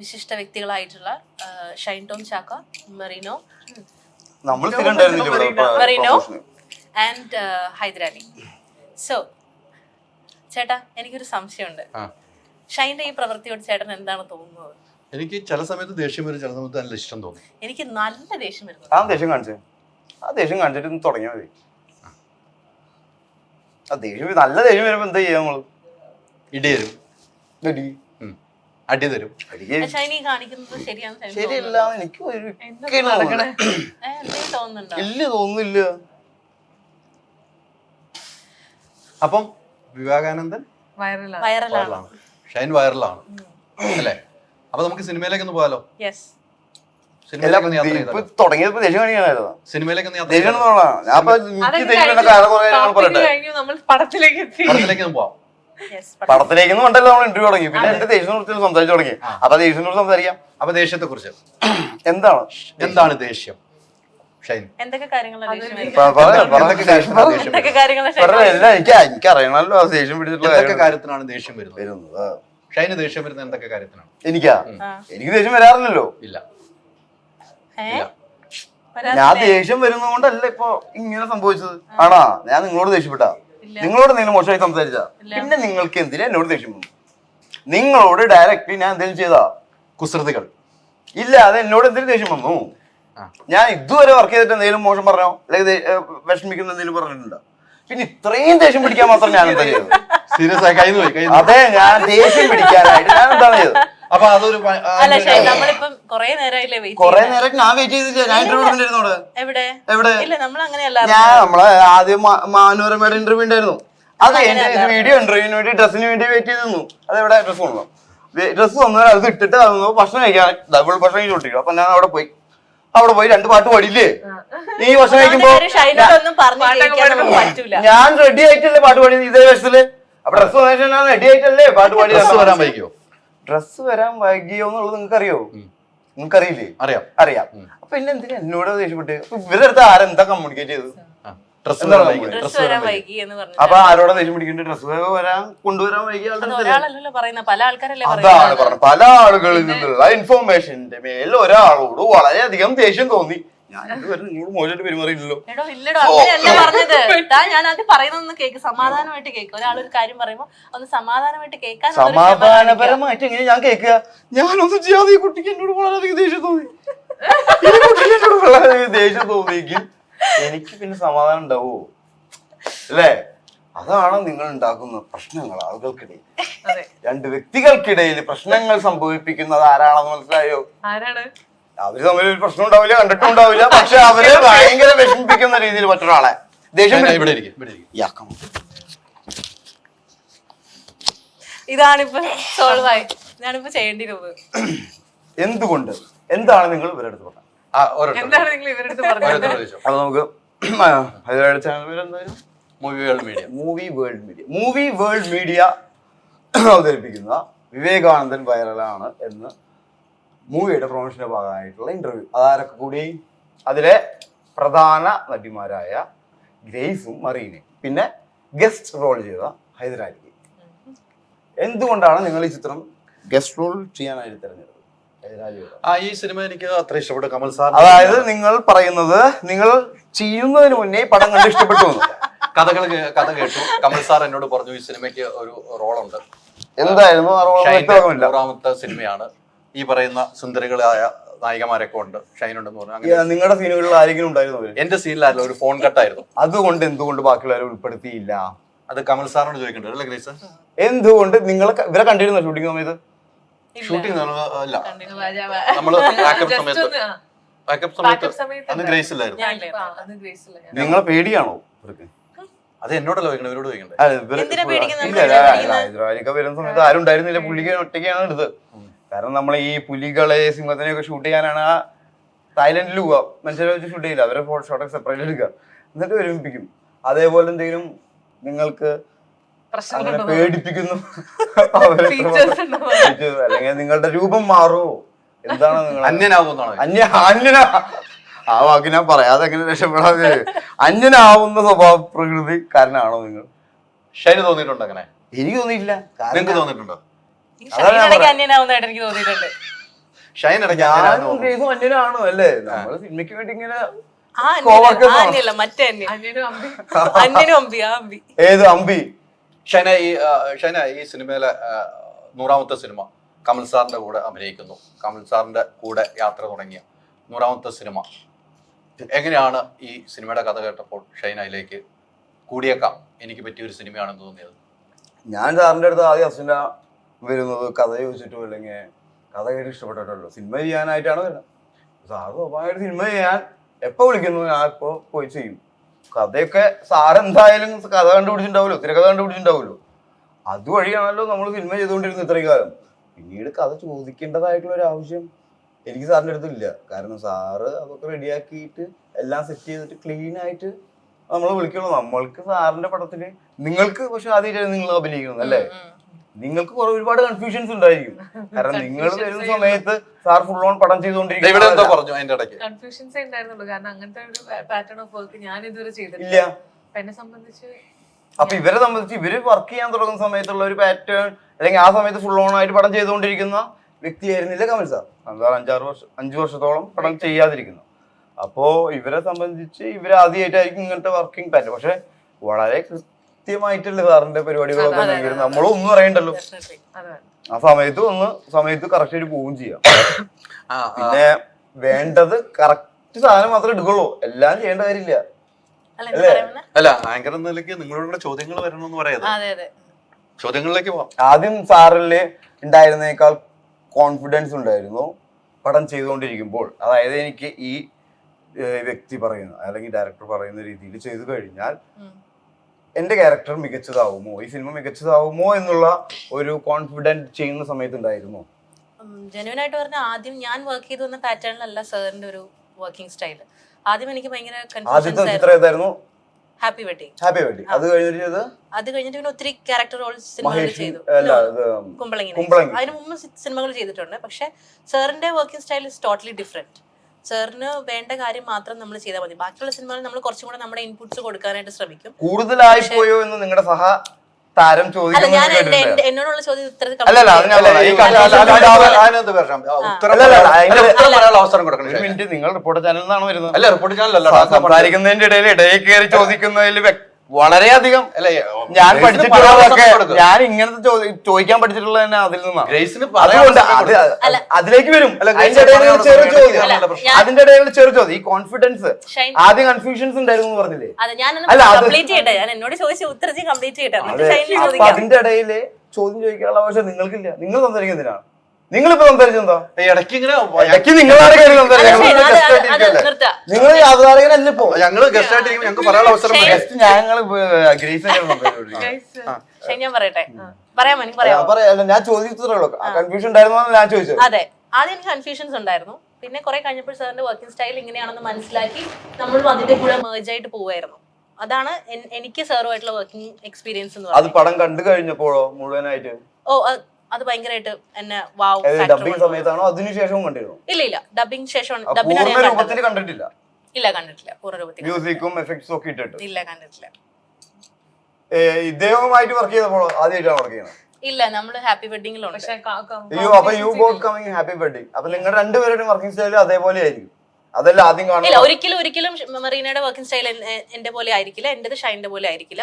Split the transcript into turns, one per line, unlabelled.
വിശിഷ്ട വ്യക്തികളായിട്ടുള്ള ഷൈൻ ടോം ചാക്ക മെറീനോ
നമ്മൾ
മെറീനോ. ആൻഡ് ഹൈദരാലി. സോ ചേട്ടാ എനിക്കൊരു സംശയമുണ്ട്. ഷൈന്റെ ഈ പ്രവൃത്തിയോട് ചേട്ടൻ എന്താണ് തോന്നുന്നത്?
എനിക്ക് ചില സമയത്ത് ദേഷ്യം വരും ചില സമയത്ത് നല്ല ഇഷ്ടം തോന്നും.
എനിക്ക് നല്ല ദേഷ്യം വരും
ആ ദേഷ്യം കാണിച്ചേ. ആ ദേഷ്യം കാണിച്ചിട്ട് തുടങ്ങിയാൽ മതി. ആ. ദേഷ്യം നല്ല ദേഷ്യം വരുമ്പോ എന്താ ചെയ്യാ നമ്മൾ?
ഇടി തരും
അടി.
അടി തരും.
ശരിയല്ല എനിക്ക് ഒരു
എന്താ നടക്കണേ?
തോന്നുന്നില്ല.
തോന്നുന്നുണ്ടോ?
ഇല്ല തോന്നുന്നില്ല.
അപ്പം വിവേകാനന്ദൻ
വൈറലാണ്
ഷൈൻ വൈറലാണ്. അല്ലേ? അപ്പൊ നമുക്ക് സിനിമയിലേക്ക് ഒന്ന് പോകാലോ?
യെസ്.
സിനിമയിലേക്ക് ഒന്ന് യാത്ര
ഇപ്പൊ തുടങ്ങിയപ്പോ ദേഷ്യം കാണിക്കാനായിരുന്നു
സിനിമയിലേക്ക് ഒന്ന് യാത്ര
ദേഷ്യം? ഞാൻ പറയട്ടെ.
പടത്തിലേക്ക് എത്തി.
പടത്തിലേക്ക്
ഉണ്ടല്ലോ നമ്മൾ ഇന്റർവ്യൂ തുടങ്ങി. പിന്നെ എന്റെ ദേഷ്യത്തിനെ കുറിച്ച് സംസാരിച്ചു തുടങ്ങി. അപ്പൊ ആ കുറിച്ച് സംസാരിക്കാം.
അപ്പൊ ദേഷ്യത്തെ കുറിച്ച്
എന്താണ്?
എന്താണ് ദേഷ്യം? എനിക്കറിയണല്ലോ
എന്തൊക്കെ കാര്യങ്ങളാണ് ദേഷ്യം
എനിക്ക് അറിയണല്ലോ പിടിച്ചിട്ടുള്ള
കാര്യത്തിനാണ് ദേഷ്യം വരുന്നത്? ഷൈന് ദേഷ്യം വരുന്നത് എന്തൊക്കെ കാര്യത്തിനാണ്?
എനിക്കാ? എനിക്ക് ദേഷ്യം വരാറില്ലല്ലോ.
ഇല്ല?
ഞാൻ ദേഷ്യം വരുന്നതുകൊണ്ടല്ല ഇപ്പൊ ഇങ്ങനെ സംഭവിച്ചത്. ആണാ? ഞാൻ നിങ്ങളോട് ദേഷ്യപ്പെട്ടാ. നിങ്ങളോട് എന്തെങ്കിലും മോശമായി സംസാരിച്ചാ? പിന്നെ നിങ്ങൾക്ക് എന്തിനാ എന്നോട് ദേഷ്യം വന്നു നിങ്ങളോട് ഡയറക്റ്റ് ഞാൻ എന്തെങ്കിലും ചെയ്താ?
കുസൃതികൾ.
ഇല്ല അത് എന്നോട് എന്തെങ്കിലും ദേഷ്യം വന്നു? ഞാൻ ഇതുവരെ വർക്ക് ചെയ്തിട്ട് എന്തെങ്കിലും മോശം പറഞ്ഞോ? അല്ലെങ്കിൽ വിഷമിക്കുന്ന എന്തെങ്കിലും പറഞ്ഞിട്ടുണ്ടോ? പിന്നെ ഇത്രയും ദേഷ്യം പിടിക്കാൻ മാത്രം ഞാൻ എന്താ ചെയ്തത്?
സീരിയസ് ആയി
അതെ ഞാൻ ദേഷ്യം പിടിക്കാനായിട്ട് ഞാൻ എന്താണ് ചെയ്തത്?
അപ്പൊ അതൊരു
അല്ല നമ്മളിപ്പം കൊറേ നേരമായില്ലേ വെയിറ്റ്
കൊറേ നേരം ഞാൻ വെയിറ്റ് ചെയ്തില്ല. ഞാൻ ഇന്റർവ്യൂ എടുത്തിരുന്നോട്
എവിടെ?
എവിടെ?
ഇല്ല നമ്മൾ അങ്ങനെയല്ല.
ഞാൻ നമ്മളെ ആദ്യം മാനോരമയുടെ ഇന്റർവ്യൂ ഉണ്ടായിരുന്നു. അത് എന്റെ വീഡിയോ ഇന്റർവ്യൂവിന് വേണ്ടി ഡ്രസ്സിന് വേണ്ടി വെയിറ്റ് ചെയ്ത് നിന്നു അത് എവിടെ ഡ്രസ് കൊണ്ടു ഡ്രസ് വന്നാൽ അത് ഇട്ടിട്ട് അത് വന്നപ്പോ ഭക്ഷണം കഴിക്കാൻ ഡബിൾ ഭക്ഷണം കഴിച്ചു അപ്പൊ ഞാൻ അവിടെ പോയി. അവിടെ പോയി രണ്ട് പാട്ട് പാടിയില്ലേ? നീ ഭക്ഷണം കഴിക്കുമ്പോ ഞാൻ റെഡി ആയിട്ടല്ലേ പാട്ട് പാടിയത് ഇതേ വേഷത്തിൽ അപ്പൊ ഡ്രസ് വന്നതിന് ഞാൻ റെഡി ആയിട്ടല്ലേ പാട്ട് പാടി
ഡ്രസ് വരാൻ വൈകിയോ?
ഡ്രസ് വരാൻ വൈകിയോ എന്നുള്ളത് നിങ്ങൾക്ക് അറിയോ നിങ്ങൾക്ക് അറിയില്ലേ
അറിയാം.
അറിയാം അപ്പൊ പിന്നെ എന്തിനാ എന്നോട് ദേഷ്യപ്പെട്ട്? ഇവരുടെ അടുത്ത് ആരെന്താ കമ്മ്യൂണിക്കേറ്റ് ചെയ്തത്?
ഡ്രസ് വരാൻ വൈകി
ഡ്രസ്
ഡ്രസ്
വരാൻ
വരാൻ വൈകി
വൈകി എന്ന് പറഞ്ഞു
അപ്പൊ ആരോടെ ദേഷ്യം പിടിക്കേണ്ട ഡ്രസ് വരാൻ കൊണ്ടുവരാൻ വൈകിയ അതാണ്
പറയുന്നത്
പറഞ്ഞത്. പല ആളുകളിൽ നിന്നുള്ള ഇൻഫോർമേഷന്റെ മേൽ ഒരാളോട് വളരെയധികം ദേഷ്യം തോന്നി. ഞാൻ ഇതുവരെ നിങ്ങളോട് മോശമായിട്ട് പെരുമാറിയില്ലല്ലോ.
എടോ ഇല്ലടോ അങ്ങനെയല്ല പറഞ്ഞത്. ട്ടാ, ഞാൻ അത് പറയുന്നൊന്ന് കേക്ക് സമാധാനമായിട്ട് കേക്ക്. ഒരാൾ ഒരു കാര്യം പറയുമ്പോ ഒന്ന് സമാധാനമായിട്ട് കേൾക്കാൻ
സമാധാനപരമായിട്ട് എങ്ങനെ ഞാൻ കേൾക്കുക? ഞാനൊന്നും ചെയ്യാതെ ഈ കുട്ടിക്ക് എന്നോട് വളരെയധികം ദേഷ്യം തോന്നി. ഈ കുട്ടിക്ക് എന്നോട് വളരെയധികം ദേഷ്യം തോന്നിയെങ്കിൽ എനിക്ക് പിന്നെ സമാധാനം ഉണ്ടാവോ? അല്ലേ? അതാണ് നിങ്ങൾ ഉണ്ടാക്കുന്ന പ്രശ്നങ്ങൾ ആളുകൾക്കിടയിൽ. രണ്ട് വ്യക്തികൾക്കിടയിൽ പ്രശ്നങ്ങൾ സംഭവിപ്പിക്കുന്നത് ആരാണെന്ന് മനസ്സിലായോ?
ആരാണ്?
അവർ തമ്മിൽ ഒരു പ്രശ്നം ഉണ്ടാവില്ല കണ്ടിട്ടും ഉണ്ടാവില്ല. പക്ഷെ അവർ ഭയങ്കര വിഷമിപ്പിക്കുന്ന രീതിയിൽ മറ്റൊരാളെ. ദേഷ്യം
ഇവിടെ ഇരിക്കും ഇവിടെ ഇരിക്കും
ഇയാക്കം.
ഇതാണിപ്പോ സോൾവ് ആയി. ഞാനിപ്പോ
എന്തുകൊണ്ട്? എന്താണ് നിങ്ങൾ ഇവരുടെ അടുത്ത് പറഞ്ഞത്?
ആ ഓരോരുത്തർ
എന്താണ് നിങ്ങൾ ഇവരുടെ അടുത്ത് പറഞ്ഞത്?
ഓരോരുത്തർ ചോദിച്ചോ?
അപ്പൊ നമുക്ക് ഹൈദരാബാദ് ചാനൽ എന്തായാലും
media
movie world media movie world media അവതരിപ്പിക്കുന്ന വിവേകാനന്ദൻ വൈറലാണ് എന്ന് മൂവിയുടെ പ്രൊമോഷന്റെ ഭാഗമായിട്ടുള്ള ഇന്റർവ്യൂ അതാരൊക്കെ കൂടി? അതിലെ പ്രധാന നടിമാരായ ഗ്രേസും മറീനയും. പിന്നെ ഗസ്റ്റ് റോൾ ചെയ്ത ഹൈദരാലി എന്തുകൊണ്ടാണ് നിങ്ങൾ ഈ ചിത്രം ഗസ്റ്റ് റോൾ ചെയ്യാനായിട്ട് തിരഞ്ഞെടുത്തത്?
ആ ഈ സിനിമ എനിക്ക് അത്ര ഇഷ്ടപ്പെട്ടു കമൽ സാർ
അതായത് നിങ്ങൾ പറയുന്നത് നിങ്ങൾ ചെയ്യുന്നതിന് മുന്നേ പടം കണ്ട് ഇഷ്ടപ്പെട്ടു
കഥകൾ കഥ കേട്ടു. കമൽ സാർ എന്നോട് പറഞ്ഞു ഈ സിനിമയ്ക്ക് ഒരു റോളുണ്ട്
എന്തായിരുന്നു
നൂറാമത്തെ സിനിമയാണ്. ഈ പറയുന്ന സുന്ദരികളായ നായികമാരൊക്കെ ഉണ്ട്. ഷൈൻ ഉണ്ടെന്ന് പറഞ്ഞു. അങ്ങനെ
നിങ്ങളുടെ സീനുകളിൽ ആരെങ്കിലും ഉണ്ടായിരുന്നു
എന്റെ സീനിലായിരുന്നു ഒരു ഫോൺ കട്ടായിരുന്നു.
അതുകൊണ്ട് എന്തുകൊണ്ട് ബാക്കിയുള്ളവരെ ഉൾപ്പെടുത്തിയില്ല?
അത് കമൽ സാറിനോട് ചോദിക്കേണ്ടത് അല്ലേ ഗ്രേസ്?
എന്തുകൊണ്ട് നിങ്ങൾ ഇവരെ കണ്ടിരുന്നോ ഷൂട്ടിംഗ് സമയത്ത്?
ഷൂട്ടിംഗ് അല്ല. നമ്മൾ ബാക്കപ്പ് സമയത്ത്. ബാക്കപ്പ് സമയത്ത് അന്ന് ഗ്രേസ് ഇല്ലായിരുന്നു.
നിങ്ങളെ പേടിയാണോ ഇവർക്ക്?
അത് എന്നോടല്ല ചോദിക്കണേ ഇവരോട് ചോദിക്കണ്ടേ
വരുന്ന സമയത്ത് ആരും ഉണ്ടായിരുന്നില്ല പുള്ളിക്ക് ഒറ്റയ്ക്കാണ് എടുത്തത് കാരണം നമ്മൾ ഈ പുലികളെ സിംഹത്തിനെ ഒക്കെ ഷൂട്ട് ചെയ്യാനാണ് ആ തായ്ലൻഡിൽ പോവുക മനുഷ്യരെ വെച്ച് ഷൂട്ട് ചെയ്യില്ല. അവരെ ഷോട്ടൊക്കെ സെപ്പറേറ്റ് എടുക്കുക. എന്നിട്ട് ഒരുമിപ്പിക്കും അതേപോലെ എന്തെങ്കിലും നിങ്ങൾക്ക് അങ്ങനെ? പേടിപ്പിക്കുന്നു. അല്ലെങ്കിൽ നിങ്ങളുടെ രൂപം മാറുമോ എന്താണ് നിങ്ങൾ
അന്യനാവുന്ന
അന്യ അന്യന. ആ വാക്ക് ഞാൻ പറയാതെ എങ്ങനെ രക്ഷപ്പെടാതെ അന്യനാവുന്ന സ്വഭാവ പ്രകൃതിക്കാരനാണോ നിങ്ങൾ?
ശരി തോന്നിയിട്ടുണ്ടോ അങ്ങനെ?
എനിക്ക് തോന്നിയിട്ടില്ല.
നിങ്ങൾക്ക് തോന്നിയിട്ടുണ്ടോ?
ഷൈനിടയ്ക്ക് അന്യനാവുന്നതായിട്ട് എനിക്ക് തോന്നിയിട്ടുണ്ട്.
ഷൈൻ ഇടയ്ക്ക്
ഞാനും
അങ്ങനെയാണെന്ന് തോന്നുന്നു.
ഗ്രേസും അന്യനാണോ അല്ലേ? നമ്മൾ സിനിമയ്ക്ക് വേണ്ടി ഇങ്ങനെ
ആ അന്യല്ല,
Co-workers
ആ അന്യല്ല മറ്റേ അന്യൻ.
അന്യനും അമ്പി.
അമ്പി ആ അമ്പി.
ഏത് അമ്പി?
ഷൈന ഈ ആ, ഷൈന ഈ സിനിമയിലെ ആ, നൂറാമത്തെ സിനിമ കമൽ സാറിന്റെ കൂടെ അഭിനയിക്കുന്നു. കമൽ സാറിന്റെ കൂടെ യാത്ര തുടങ്ങിയ നൂറാമത്തെ സിനിമ. എങ്ങനെയാണ് ഈ സിനിമയുടെ കഥ കേട്ടപ്പോൾ ഷൈനയിലേക്ക് കൂടിയേക്കാം? എനിക്ക് പറ്റിയ ഒരു സിനിമയാണെന്ന് തോന്നിയത്.
ഞാൻ സാറിന്റെ അടുത്ത് ആദ്യം അസിന്റെ വരുന്നത് കഥ ചോദിച്ചിട്ടോ അല്ലെങ്കിൽ കഥ കേട്ട് ഇഷ്ടപ്പെട്ടിട്ടുള്ളൂ സിനിമ ചെയ്യാനായിട്ടാണ് വരുന്നത്. സാറ് സ്വാഭാവികമായിട്ട് സിനിമ ചെയ്യാൻ എപ്പോ വിളിക്കുന്നു ഞാൻ ഇപ്പോൾ പോയി ചെയ്യും. കഥയൊക്കെ സാറെന്തായാലും കഥ കണ്ടുപിടിച്ചിട്ടുണ്ടാവുമല്ലോ തിരക്കഥ കണ്ടുപിടിച്ചിട്ടുണ്ടാവുമല്ലോ. അതുവഴിയാണല്ലോ നമ്മൾ സിനിമ ചെയ്തുകൊണ്ടിരുന്നത് ഇത്രയും കാലം. പിന്നീട് കഥ ചോദിക്കേണ്ടതായിട്ടുള്ള ഒരു ആവശ്യം എനിക്ക് സാറിന്റെ അടുത്തില്ല കാരണം സാറ് അതൊക്കെ റെഡിയാക്കിയിട്ട് എല്ലാം സെറ്റ് ചെയ്തിട്ട് ക്ലീൻ ആയിട്ട് നമ്മൾ വിളിക്കുള്ളൂ. നമ്മൾക്ക് സാറിന്റെ പടത്തിൽ നിങ്ങൾക്ക് പക്ഷെ ആദ്യമായിട്ടാണ് നിങ്ങൾ അഭിനയിക്കുന്നത് അല്ലേ. നിങ്ങൾക്ക് കുറെ ഒരുപാട് കൺഫ്യൂഷൻസ് ഉണ്ടായിരിക്കും. കാരണം നിങ്ങൾ വരുന്ന സമയത്ത് സാർ ഫുൾ ഓൺ പടം
ചെയ്തുകൊണ്ടിരിക്കും
കൺഫ്യൂഷൻസേ ഉണ്ടായിരുന്നുള്ളൂ. കാരണം അങ്ങനത്തെ ഒരു പാറ്റേൺ ഓഫ് വർക്ക് ഞാൻ ഇതുവരെ ചെയ്തിട്ടില്ല. അപ്പൊ എന്നെ സംബന്ധിച്ച്
അപ്പൊ ഇവരെ സംബന്ധിച്ച് ഇവർ വർക്ക് ചെയ്യാൻ തുടങ്ങുന്ന സമയത്തുള്ള ഒരു പാറ്റേൺ അല്ലെങ്കിൽ ആ സമയത്ത് ഫുൾ ഓൺ ആയിട്ട് പടം ചെയ്തുകൊണ്ടിരിക്കുന്ന വ്യക്തിയായിരുന്നില്ല കമൽ സാർ സാർ അഞ്ചാറ് വർഷം അഞ്ചു വർഷത്തോളം പടം ചെയ്യാതിരിക്കുന്നു. അപ്പോ ഇവരെ സംബന്ധിച്ച് ഇവർ ആദ്യമായിട്ടായിരിക്കും ഇങ്ങനത്തെ വർക്കിംഗ് പാറ്റേൺ പക്ഷെ വളരെ കൃത്യമായിട്ടുള്ള സാറിന്റെ പരിപാടികളൊക്കെ ഉണ്ടെങ്കിൽ നമ്മളും ഒന്നും അറിയണ്ടല്ലോ. ആ സമയത്ത് ഒന്ന് സമയത്ത് കറക്റ്റ് ആയിട്ട് പോവുകയും ചെയ്യാം. പിന്നെ വേണ്ടത് കറക്റ്റ് സാധനം മാത്രമേ എടുക്കുള്ളൂ. എല്ലാം ചെയ്യേണ്ട കാര്യമില്ല.
അല്ല
ആങ്കർ എന്ന നിലയ്ക്ക് നിങ്ങളോട് കൂടെ ചോദ്യങ്ങൾ വരണമെന്ന് പറയാം
അതെ അതെ.
ചോദ്യങ്ങളിലേക്ക് പോവാം.
ആദ്യം സാറിൽ ഉണ്ടായിരുന്നേക്കാൾ കോൺഫിഡൻസ് ഉണ്ടായിരുന്നു. പടം ചെയ്തുകൊണ്ടിരിക്കുമ്പോൾ. അതായത് എനിക്ക് ഈ വ്യക്തി പറയുന്ന അല്ലെങ്കിൽ ഡയറക്ടർ പറയുന്ന രീതിയിൽ ചെയ്തു കഴിഞ്ഞാൽ എന്റെ ക്യാരക്ടർ മികച്ചതാവുമോ? ഈ സിനിമ മികച്ചതാവുമോ എന്നുള്ള ഒരു കോൺഫിഡന്റ് ചെയ്യുന്ന സമയത്തുണ്ടായിരുന്നു? ഉണ്ടായിരുന്നു
ജെന്യൂൻ ആയിട്ട് പറഞ്ഞാൽ ആദ്യം ഞാൻ വർക്ക് ചെയ്തു വന്ന പാറ്റേണിലല്ല സാറിന്റെ ഒരു വർക്കിംഗ് സ്റ്റൈൽ ആദ്യം എനിക്ക് ഭയങ്കര
ആദ്യത്തെ ചിത്രം ഏതായിരുന്നു?
ഹാപ്പി വെഡിങ്
ഹാപ്പി വേണ്ടി അത് കഴിഞ്ഞിട്ട്
അത് കഴിഞ്ഞിട്ട് പിന്നെ ഒത്തിരി ക്യാരക്ടർ റോൾസ് സിനിമകൾ ചെയ്തു. കുമ്പളങ്ങി. അതിന് മുമ്പ് സിനിമകൾ ചെയ്തിട്ടുണ്ട്. പക്ഷെ സാറിന്റെ working style is totally different സാറിന് വേണ്ട കാര്യം മാത്രം നമ്മൾ ചെയ്താൽ മതി. ബാക്കിയുള്ള സിനിമകൾ നമ്മൾ കുറച്ചും കൂടെ നമ്മുടെ ഇൻപുട്സ് കൊടുക്കാനായിട്ട് ശ്രമിക്കും.
കൂടുതലായി പോയോ എന്ന് നിങ്ങളുടെ സഹ താരം
എന്റെ- എന്നോടുള്ള ചോദ്യം
നിങ്ങൾ റിപ്പോർട്ടർ ചാനലിൽ നിന്നാണ് വരുന്നത്.
അല്ല റിപ്പോർട്ട് ചാനലല്ല
സാർ സംസാരിക്കുന്നതിന്റെ ഇടയിൽ ഇടയിൽ കയറി ചോദിക്കുന്നതിൽ വ്യക്ത- വളരെയധികം.
അല്ലെ
ഞാൻ പഠിച്ചിട്ടുള്ളതൊക്കെ. ഞാൻ ഇങ്ങനത്തെ ചോദിക്കാൻ പഠിച്ചിട്ടുള്ളത് തന്നെ അതിൽ നിന്നാണ്
ഗ്രേസിന്.
അതിലേക്ക് വരും. അതിന്റെ ഇടയിൽ ചെറിയ ചെറു ചോദ്യം. അതിന്റെ ഇടയിൽ ചെറിയ ചെറു ചോദ്യം. ഈ കോൺഫിഡൻസ് ആദ്യം കൺഫ്യൂഷൻസ് ഉണ്ടായിരുന്നു എന്ന് പറഞ്ഞില്ലേ?
അതെ ഞാൻ
അല്ല,
കംപ്ലീറ്റ് ചെയ്യട്ടെ? ഞാൻ എന്നോട് ചോദിച്ച കംപ്ലീറ്റ് ചെയ്യട്ടെ.
അതിന്റെ ഇടയിൽ ചോദ്യം ചോദിക്കാനുള്ള പക്ഷെ നിങ്ങൾക്കില്ല. നിങ്ങൾ സംസാരിക്കുന്നതിനാണ് നിങ്ങളിപ്പോ സംസാരിച്ചെന്താ
ഈ ഇടയ്ക്ക് ഇങ്ങനെ
ഇടയ്ക്ക് നിങ്ങളാണ് കയറി
അല്ല,
നിങ്ങൾ യാതൊരാളികളല്ല ഇപ്പോ?
ഞങ്ങൾ ഗസ്റ്റ് ആയിട്ടിരിക്കും ഞങ്ങൾക്ക് പറയാനുള്ള അവസരം?
ഗസ്റ്റ് ഞങ്ങൾ ഗ്രേസ്
ഞാൻ പറയട്ടെ. പറയാമോ?
ഞാൻ പറയാം. ഞാൻ ചോദിച്ചതേ കൺഫ്യൂഷൻ ഉണ്ടായിരുന്നു ഞാൻ ചോദിച്ചത്.
അതെ. ആദ്യം കൺഫ്യൂഷൻസ് ഉണ്ടായിരുന്നു. പിന്നെ കുറെ കഴിഞ്ഞപ്പോൾ സാറിന്റെ വർക്കിംഗ് സ്റ്റൈൽ ഇങ്ങനെയാണെന്ന് മനസ്സിലാക്കി നമ്മളും അതിന്റെ കൂടെ മേജ് ആയിട്ട് പോവായിരുന്നു അതാണ് എനിക്ക് സാറുമായിട്ടുള്ള വർക്കിംഗ് എക്സ്പീരിയൻസ് എന്ന്
അത് പടം കണ്ടു കഴിഞ്ഞപ്പോഴോ മുഴുവനായിട്ട്?
ഓ അത് ഭയങ്കരമായിട്ട് എന്നെ വാവ്
സമയത്താണോ അതിനുശേഷവും കണ്ടിരുന്നു?
ഇല്ല ഇല്ല. ഡബിംഗ് ശേഷം
കണ്ടിട്ടില്ല.
ഇല്ല കണ്ടിട്ടില്ല.
മ്യൂസിക്കും എഫക്ട്സും ഒക്കെ ഇട്ടിട്ട്.
ഇല്ല കണ്ടിട്ടില്ല.
ഇദ്ദേഹവുമായിട്ട് വർക്ക് ചെയ്തപ്പോഴോ ആദ്യമായിട്ടാണ് വർക്ക് ചെയ്യുന്നത്?
ഇല്ല നമ്മൾ ഹാപ്പി വെഡിങ്ങിലുണ്ട്
അയ്യോ അപ്പൊ you both coming happy birthday അപ്പൊ നിങ്ങളുടെ രണ്ടുപേരുടെയും വർക്കിംഗ് സ്റ്റൈൽ അതേപോലെ ആയിരിക്കും. അതല്ല ആദ്യം
ഒരിക്കലും ഒരിക്കലും മെറീനയുടെ വർക്കിംഗ് സ്റ്റൈൽ എന്റെ പോലെ ആയിരിക്കില്ല. എന്റേത് ഷൈന്റെ പോലെ ആയിരിക്കില്ല.